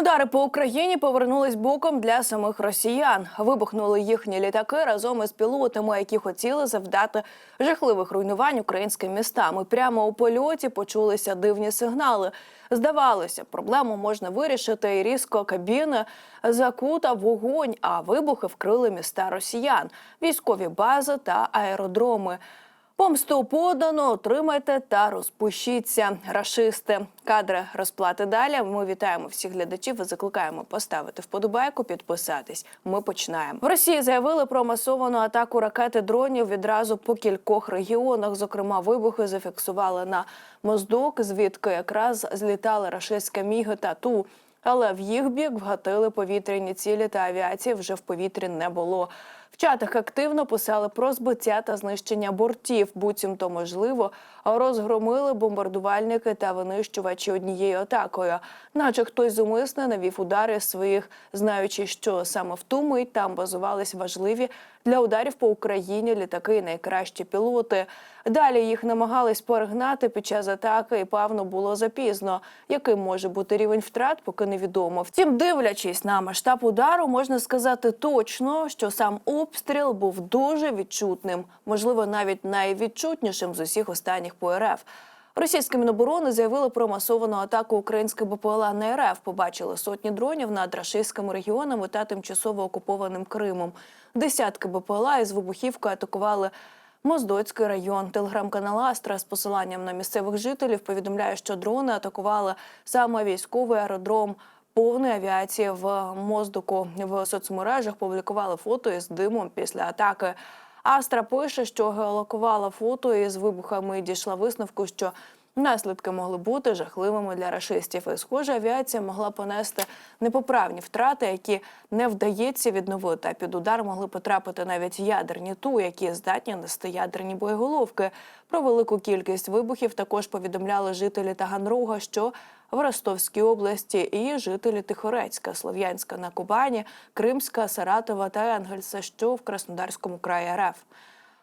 Удари по Україні повернулись боком для самих росіян. Вибухнули їхні літаки разом із пілотами, які хотіли завдати жахливих руйнувань українським містам. І прямо у польоті почулися дивні сигнали. Здавалося, проблему можна вирішити, і різко кабіни закута вогонь, а вибухи вкрили міста росіян, військові бази та аеродроми. Помсту подано, отримайте та розпишіться. Рашисти. Кадри розплати далі. Ми вітаємо всіх глядачів і закликаємо поставити вподобайку, підписатись. Ми починаємо. В Росії заявили про масовану атаку ракети дронів відразу по кількох регіонах. Зокрема, вибухи зафіксували на Моздок, звідки якраз злітали рашистські міги та ту. Але в їх бік вгатили повітряні цілі та авіації вже в повітрі не було. В чатах активно писали про збиття та знищення бортів. Буцімто можливо розгромили бомбардувальники та винищувачі однією атакою, наче хтось зумисне навів удари своїх, знаючи, що саме в ту мить там базувались важливі для ударів по Україні літаки найкращі пілоти. Далі їх намагались перегнати під час атаки, і певно було запізно. Яким може бути рівень втрат, поки невідомо. Втім, дивлячись на масштаб удару, можна сказати точно, що сам обстріл був дуже відчутним, можливо, навіть найвідчутнішим з усіх останніх по РФ. Російські міноборони заявили про масовану атаку української БПЛА на РФ. Побачили сотні дронів над рашистськими регіонами та тимчасово окупованим Кримом. Десятки БПЛА із вибухівкою атакували Моздоцький район. Телеграм-канал Астра з посиланням на місцевих жителів повідомляє, що дрони атакували саме військовий аеродром. Повної авіації в Моздоку в соцмережах публікували фото із димом після атаки. Астра пише, що геолокувала фото із вибухами і дійшла висновку, що наслідки могли бути жахливими для рашистів. І схоже, авіація могла понести непоправні втрати, які не вдається відновити. А під удар могли потрапити навіть ядерні ту, які здатні нести ядерні боєголовки. Про велику кількість вибухів також повідомляли жителі Таганрога, що в Ростовській області і жителі Тихорецька, Слов'янська на Кубані, Кримська, Саратова та Енгельса, що в Краснодарському краї РФ.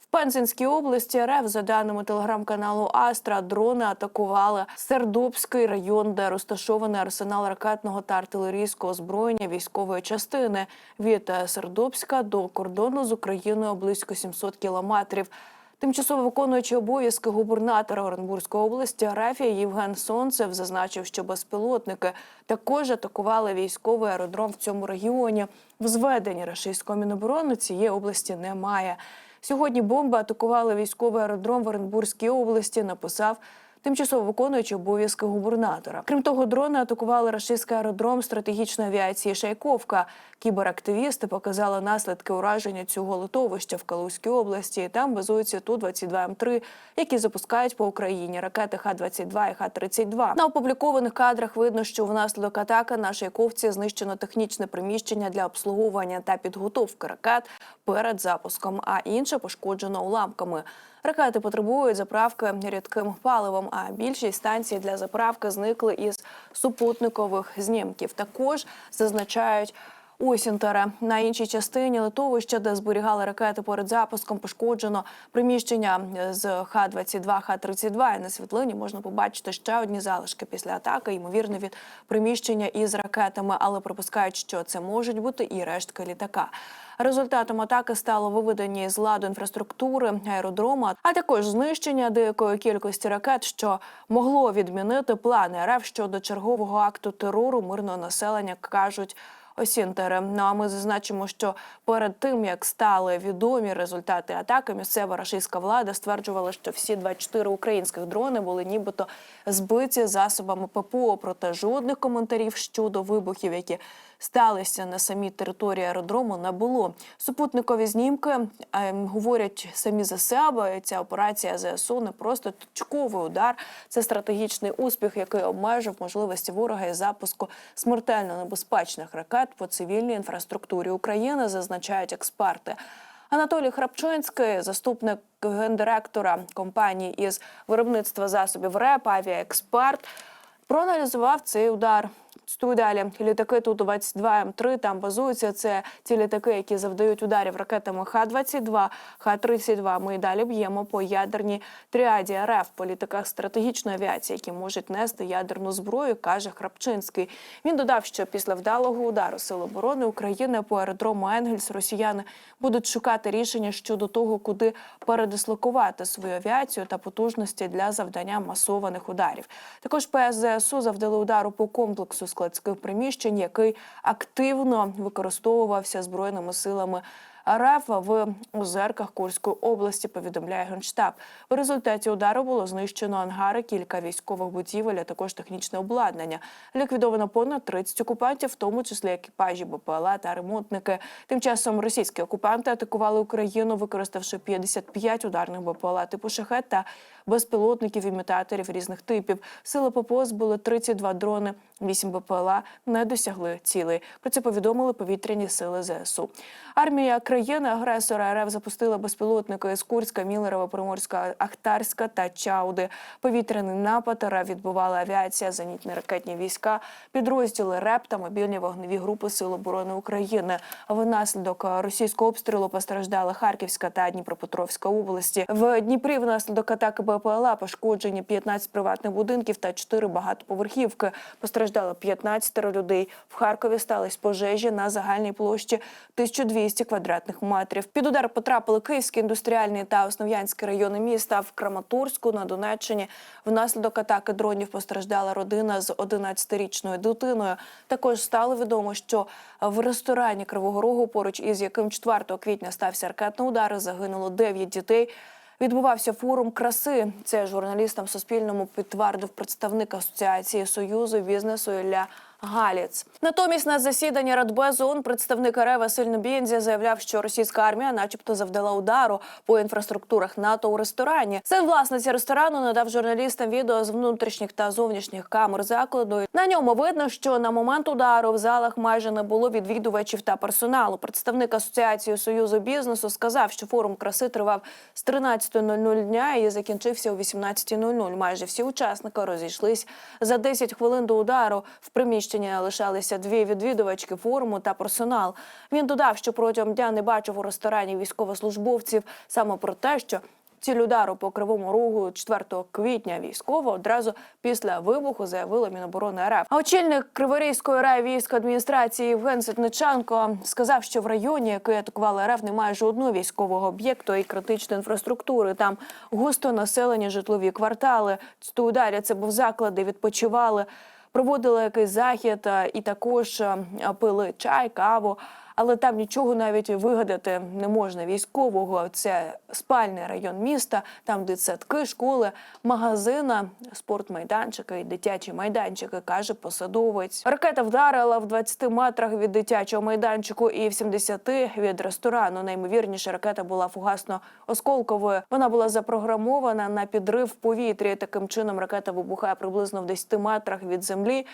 В Пензенській області РФ, за даними телеграм-каналу Астра, дрони атакували Сердобський район, де розташований арсенал ракетного та артилерійського озброєння військової частини. Від Сердобська до кордону з Україною близько 700 кілометрів. Тимчасово виконуючи обов'язки губернатора Оренбурзької області Рафія Євген Сонцев зазначив, що безпілотники також атакували військовий аеродром в цьому регіоні. В зведенні рашистського міноборони цієї області немає. Сьогодні бомби атакували військовий аеродром в Оренбурзькій області. Написав тимчасово виконуючий обов'язки губернатора. Крім того, дрони атакували рашистський аеродром стратегічної авіації Шайковка. Кіберактивісти показали наслідки ураження цього литовища в Калузькій області. Там базуються ту 22 м 3 які запускають по Україні ракети Х-22 і Х-32. На опублікованих кадрах видно, що внаслідок атаки на Шайковці знищено технічне приміщення для обслуговування та підготовки ракет перед запуском, а інше пошкоджено уламками. Ракети потребують заправки рідким паливом, а більшість станцій для заправки зникли із супутникових знімків. Також зазначають. Осінтера на іншій частині литовища, де зберігали ракети перед запуском, пошкоджено приміщення з Х-22, Х-32. І на світлині можна побачити ще одні залишки після атаки, ймовірно, від приміщення із ракетами, але припускають, що це можуть бути і рештки літака. Результатом атаки стало виведення з ладу інфраструктури аеродрома, а також знищення деякої кількості ракет, що могло відмінити плани РФ щодо чергового акту терору мирного населення, кажуть. Осінтери. Ну а ми зазначимо, що перед тим як стали відомі результати атаки, місцева рашистська влада стверджувала, що всі 24 українських дрони були нібито збиті засобами ППО. Проте жодних коментарів щодо вибухів, які сталися на самій території аеродрому, не було. Супутникові знімки е, говорять самі за себе. Ця операція ЗСУ не просто точковий удар, це стратегічний успіх, який обмежив можливості ворога із запуску смертельно небезпечних ракет по цивільній інфраструктурі України, зазначають експерти. Анатолій Храпчинський, заступник гендиректора компанії із виробництва засобів РЕП, авіаексперт, проаналізував цей удар. Цитую далі. Літаки ту 22 М3 там базуються. Це ті літаки, які завдають ударів ракетами Х-22, Х-32. Ми й далі б'ємо по ядерній тріаді РФ по літаках стратегічної авіації, які можуть нести ядерну зброю, каже Храпчинський. Він додав, що після вдалого удару Сил оборони України по аеродрому Енгельс росіяни будуть шукати рішення щодо того, куди передислокувати свою авіацію та потужності для завдання масованих ударів. Також ПСЗСУ завдали удару по комплексу складських приміщень, який активно використовувався збройними силами. РФ в озерках Курської області повідомляє генштаб. В результаті удару було знищено ангари, кілька військових будівель, а також технічне обладнання. Ліквідовано понад 30 окупантів, в тому числі екіпажі БПЛА та ремонтники. Тим часом російські окупанти атакували Україну, використавши 55 ударних БПЛА типу шахет та безпілотників імітаторів різних типів. Сили ППО збили 32 дрони, 8 БПЛА не досягли цілей. Про це повідомили повітряні сили ЗСУ. Армія країни-агресора РФ запустила безпілотники з Курська, Мілерова, Приморська, Ахтарська та Чауди. Повітряний напад РФ відбувала авіація, зенітні ракетні війська, підрозділи РЕП та мобільні вогневі групи Сил оборони України. Внаслідок російського обстрілу постраждали Харківська та Дніпропетровська області. В Дніпрі внаслідок атаки БПЛА пошкоджені 15 приватних будинків та 4 багатоповерхівки. Постраждало 15 людей. В Харкові стались пожежі на загальній площі 1200 квадратних метрів. Під удар потрапили Київський індустріальний та Основ'янський райони міста. В Краматорську на Донеччині внаслідок атаки дронів постраждала родина з 11-річною дитиною. Також стало відомо, що в ресторані Кривого Рогу, поруч із яким 4 квітня стався ракетний удар, загинуло 9 дітей. Відбувався форум краси. Це журналістам Суспільному підтвердив представник асоціації союзу бізнесу Ілля Галіц. Натомість на засіданні Радбезу ООН представник РФ Василь Нобєнзі заявляв, що російська армія, начебто, завдала удару по інфраструктурах НАТО у ресторані. Син власниці ресторану надав журналістам відео з внутрішніх та зовнішніх камер закладу. На ньому видно, що на момент удару в залах майже не було відвідувачів та персоналу. Представник асоціації союзу бізнесу сказав, що форум краси тривав з 13.00 дня і закінчився о 18.00. Майже всі учасники розійшлись за 10 хвилин до удару. В приміщенні лишалися дві відвідувачки форуму та персонал. Він додав, що протягом дня не бачив у ресторані військовослужбовців саме про те, що Ціль удару по кривому рогу 4 квітня військово одразу після вибуху заявила Міноборони РФ. А очільник Криворізької райвійської адміністрації Євген Ситниченко сказав, що в районі, який атакували РФ, немає жодного військового об'єкту і критичної інфраструктури. Там густо населені житлові квартали. Цитую ударі це був заклад, де відпочивали. Проводили якийсь захід е, і також е, пили чай, каву. Але там нічого навіть вигадати не можна військового. Це спальний район міста, там дитсадки, школи, магазина, спортмайданчики і дитячі майданчики, каже посадовець. Ракета вдарила в 20 метрах від дитячого майданчику і в 70 від ресторану. Наймовірніше ракета була фугасно-осколковою. Вона була запрограмована на підрив в повітрі. Таким чином ракета вибухає приблизно в 10 метрах від землі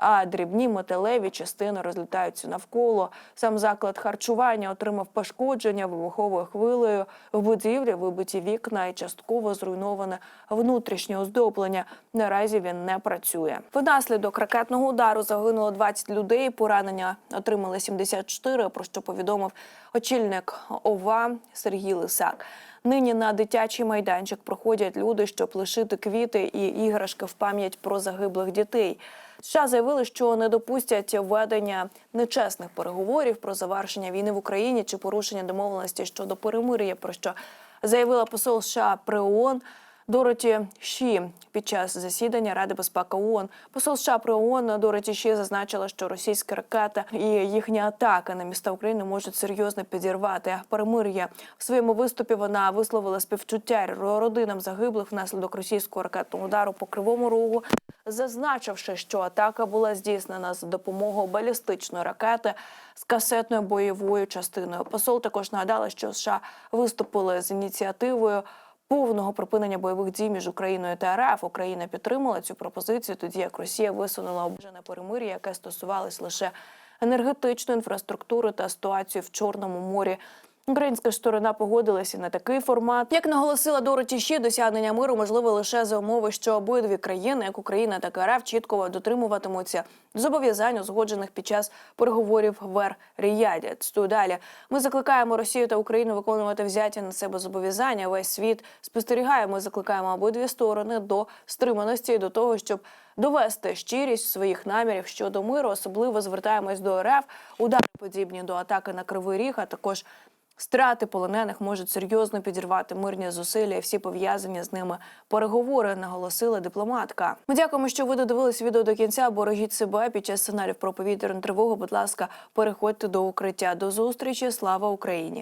а дрібні металеві частини розлітаються навколо. Сам заклад харчування отримав пошкодження вибуховою хвилею. В будівлі вибиті вікна і частково зруйноване внутрішнє оздоблення. Наразі він не працює. Внаслідок ракетного удару загинуло 20 людей. Поранення отримали 74, про що повідомив очільник ОВА Сергій Лисак. Нині на дитячий майданчик проходять люди, щоб лишити квіти і іграшки в пам'ять про загиблих дітей. США заявили, що не допустять введення нечесних переговорів про завершення війни в Україні чи порушення домовленості щодо перемир'я, про що заявила посол США при ООН Дороті Ші під час засідання Ради безпеки ООН. Посол США при ООН Дороті Ші зазначила, що російські ракети і їхні атаки на міста України можуть серйозно підірвати перемир'я. В своєму виступі вона висловила співчуття родинам загиблих внаслідок російського ракетного удару по кривому рогу, зазначивши, що атака була здійснена за допомогою балістичної ракети з касетною бойовою частиною. Посол також нагадала, що США виступили з ініціативою повного припинення бойових дій між Україною та РФ. Україна підтримала цю пропозицію, тоді як Росія висунула обмежене перемир'я, яке стосувалось лише енергетичної інфраструктури та ситуацію в Чорному морі. Українська сторона погодилася на такий формат. Як наголосила Дороті Ші, досягнення миру можливе лише за умови, що обидві країни, як Україна, так і РФ, чітко дотримуватимуться зобов'язань, узгоджених під час переговорів в Ер-Ріяді. Цитую далі. Ми закликаємо Росію та Україну виконувати взяті на себе зобов'язання. Весь світ спостерігає. Ми закликаємо обидві сторони до стриманості і до того, щоб довести щирість своїх намірів щодо миру. Особливо звертаємось до РФ. Удари подібні до атаки на Кривий Ріг, а також Страти полонених можуть серйозно підірвати мирні зусилля і всі пов'язані з ними переговори, наголосила дипломатка. Ми дякуємо, що ви додивились відео до кінця. Борогіть себе під час сценарів про повітряну тривогу. Будь ласка, переходьте до укриття. До зустрічі. Слава Україні!